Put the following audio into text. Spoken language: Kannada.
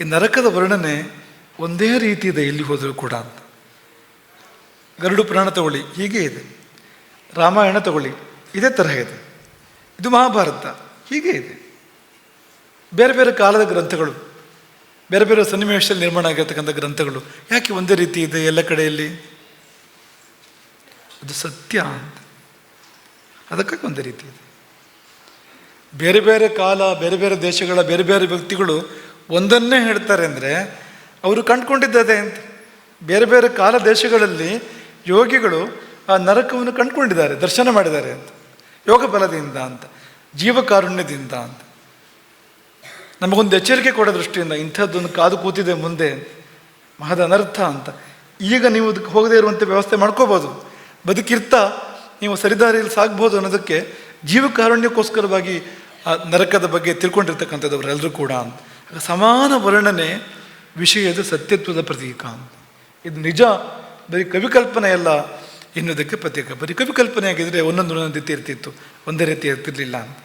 ಈ ನರಕದ ವರ್ಣನೆ ಒಂದೇ ರೀತಿ ಇದೆ, ಎಲ್ಲಿ ಹೋದರೂ ಕೂಡ ಅಂತ. ಗರುಡು ಪುರಾಣ ತಗೊಳ್ಳಿ, ಹೀಗೆ ಇದೆ. ರಾಮಾಯಣ ತಗೊಳ್ಳಿ, ಇದೇ ತರಹ ಇದೆ. ಇದು ಮಹಾಭಾರತ, ಹೀಗೆ ಇದೆ. ಬೇರೆ ಬೇರೆ ಕಾಲದ ಗ್ರಂಥಗಳು, ಬೇರೆ ಬೇರೆ ಸನ್ನಿವೇಶದಲ್ಲಿ ನಿರ್ಮಾಣ ಆಗಿರ್ತಕ್ಕಂಥ ಗ್ರಂಥಗಳು, ಯಾಕೆ ಒಂದೇ ರೀತಿ ಇದೆ ಎಲ್ಲ ಕಡೆಯಲ್ಲಿ? ಅದು ಸತ್ಯ ಅಂತ. ಅದಕ್ಕಾಗಿ ಒಂದೇ ರೀತಿ ಇದೆ. ಬೇರೆ ಬೇರೆ ಕಾಲ, ಬೇರೆ ಬೇರೆ ದೇಶಗಳ, ಬೇರೆ ಬೇರೆ ವ್ಯಕ್ತಿಗಳು ಒಂದನ್ನೇ ಹೇಳ್ತಾರೆ ಅಂದರೆ, ಅವರು ಕಂಡುಕೊಂಡಿದ್ದದೆ ಅಂತ. ಬೇರೆ ಬೇರೆ ಕಾಲ ದೇಶಗಳಲ್ಲಿ ಯೋಗಿಗಳು ಆ ನರಕವನ್ನು ಕಂಡುಕೊಂಡಿದ್ದಾರೆ, ದರ್ಶನ ಮಾಡಿದ್ದಾರೆ ಅಂತ. ಯೋಗ ಬಲದಿಂದ ಅಂತ, ಜೀವಕಾರುಣ್ಯದಿಂದ ಅಂತ. ನಮಗೊಂದು ಎಚ್ಚರಿಕೆ ಕೊಡೋ ದೃಷ್ಟಿಯಿಂದ ಇಂಥದ್ದೊಂದು ಕಾದು ಕೂತಿದೆ ಮುಂದೆ ಮಹದ ಅನರ್ಥ ಅಂತ. ಈಗ ನೀವು ಅದಕ್ಕೆ ಹೋಗದೇ ಇರುವಂಥ ವ್ಯವಸ್ಥೆ ಮಾಡ್ಕೋಬೋದು. ಬದುಕಿರ್ತಾ ನೀವು ಸರಿದಾರಿಯಲ್ಲಿ ಸಾಗ್ಬೋದು ಅನ್ನೋದಕ್ಕೆ ಜೀವಕಾರುಣ್ಯಕ್ಕೋಸ್ಕರವಾಗಿ ಆ ನರಕದ ಬಗ್ಗೆ ತಿಳ್ಕೊಂಡಿರ್ತಕ್ಕಂಥದ್ದು ಅವರೆಲ್ಲರೂ ಕೂಡ ಅಂತ. ಸಮಾನ ವರ್ಣನೆ ವಿಷಯದ ಸತ್ಯತ್ವದ ಪ್ರತೀಕ ಇದು ನಿಜ, ಬರೀ ಕವಿಕಲ್ಪನೆ ಅಲ್ಲ ಎನ್ನುವುದಕ್ಕೆ ಪ್ರತೀಕ ಬರೀ ಕವಿಕಲ್ಪನೆ ಆಗಿದ್ದರೆ ಒಂದೊಂದು ಒಂದೊಂದು ರೀತಿ ಇರ್ತಿತ್ತು ಒಂದೇ ರೀತಿ ಇರ್ತಿರ್ಲಿಲ್ಲ ಅಂತ.